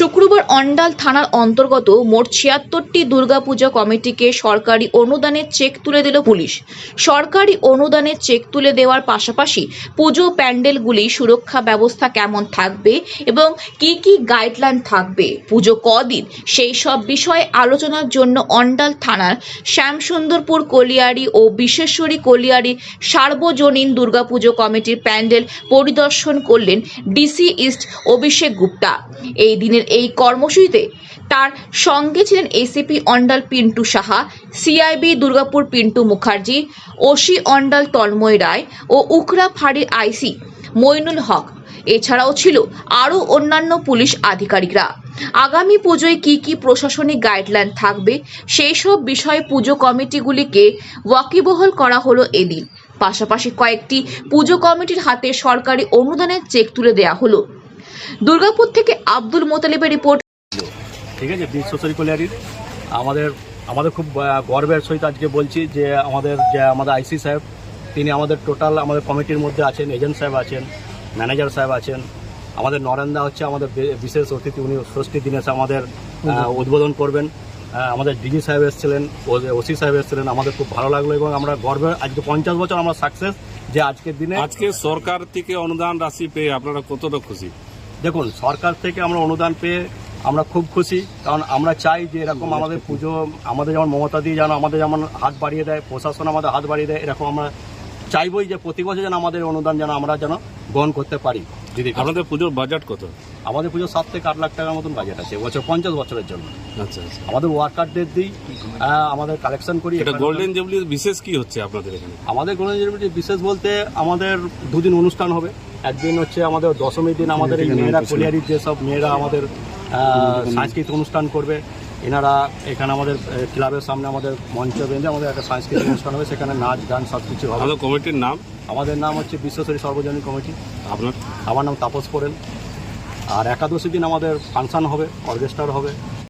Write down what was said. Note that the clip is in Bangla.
শুক্রবার অন্ডাল থানার অন্তর্গত মোট ছিয়াত্তরটি দুর্গাপূজা কমিটিকে সরকারি অনুদানের চেক তুলে দিল পুলিশ। সরকারি অনুদানের চেক তুলে দেওয়ার পাশাপাশি পুজো প্যান্ডেলগুলি সুরক্ষা ব্যবস্থা কেমন থাকবে এবং কি কি গাইডলাইন থাকবে, পুজো কদিন, সেই সব বিষয়ে আলোচনার জন্য অন্ডাল থানার শ্যামসুন্দরপুর কলিয়ারি ও বিশেশ্বরী কলিয়ারি সার্বজনীন দুর্গাপুজো কমিটির প্যান্ডেল পরিদর্শন করলেন ডিসি ইস্ট অভিষেক গুপ্তা। এই দিনের এই কর্মসূচিতে তার সঙ্গে ছিলেন ACP Andal Pintu Saha CIB Durgapur Pintu Mukherjee, OC Andal Tanmoy Roy ও উখরা ফাঁড়ির আইসি মইনুল হক। এছাড়াও ছিল আরও অন্যান্য পুলিশ আধিকারিকরা। আগামী পুজোয় কি কি প্রশাসনিক গাইডলাইন থাকবে, সেই সব বিষয়ে পুজো কমিটিগুলিকে ওয়াকিবহল করা হলো এদিন। পাশাপাশি কয়েকটি পুজো কমিটির হাতে সরকারি অনুদানের চেক তুলে দেওয়া হলো। দুর্গাপুর থেকে আব্দুল মোতালিবের রিপোর্ট। ঠিক আছে বিশ্ব কলিয়ারির আমাদের আমাদের খুব গর্বের সহিত আজকে বলছি যে আমাদের যে আমাদের আইসি সাহেব তিনি আমাদের টোটাল আমাদের কমিটির মধ্যে আছেন এজেন্ট সাহেব আছেন ম্যানেজার সাহেব আছেন। আমাদের নরেন্দা হচ্ছে আমাদের বিশেষ অতিথি উনি ষষ্ঠী দিনে আমাদের উদ্বোধন করবেন। আমাদের ডিজি সাহেব এসেছিলেন ওসি সাহেব এসেছিলেন আমাদের খুব ভালো লাগল এবং আমরা গর্বের আজকে পঞ্চাশ বছর আমরা সাকসেস যে আজকের দিনে আজকে সরকার থেকে অনুদান রাশি পেয়ে আপনারা কতটা খুশি? দেখুন সরকার থেকে আমরা অনুদান পেয়ে আমরা খুব খুশি কারণ আমরা চাই যে এরকম আমাদের পুজো আমাদের যেমন মমতা দিয়ে যেন আমাদের যেমন হাত বাড়িয়ে দেয় প্রশাসন আমাদের হাত বাড়িয়ে দেয় এরকম আমরা চাইবই যে প্রতি বছর যেন আমাদের অনুদান যেন আমরা যেন গ্রহণ করতে পারি। দিদি আপনাদের পুজোর বাজেট কত? আমাদের পুজো সাত থেকে আট লাখ টাকার মতন বাজেট আছে এবছর পঞ্চাশ বছরের জন্য। আচ্ছা আচ্ছা। আমাদের ওয়ার্কারদের দিই আমাদের কালেকশন করি। এটা গোল্ডেন জুবলি বিশেষ কি হচ্ছে আপনাদের এখানে? আমাদের গোল্ডেন জুবিলি বিশেষ বলতে আমাদের দুদিন অনুষ্ঠান হবে। একদিন হচ্ছে আমাদের দশমীর দিন আমাদের এই মেয়েরা কলিয়ারির যেসব মেয়েরা আমাদের সাংস্কৃতিক অনুষ্ঠান করবে এনারা এখানে আমাদের ক্লাবের সামনে আমাদের মঞ্চ বেঁধে আমাদের একটা সাংস্কৃতিক অনুষ্ঠান হবে সেখানে নাচ গান সব কিছু হবে কমিটির নাম? আমাদের নাম হচ্ছে বিশ্বসরী সর্বজনীন কমিটি। আপনার? আমার নাম তাপস পোরেল। আর একাদশী দিন আমাদের ফাংশন হবে অর্কেস্ট্রার হবে।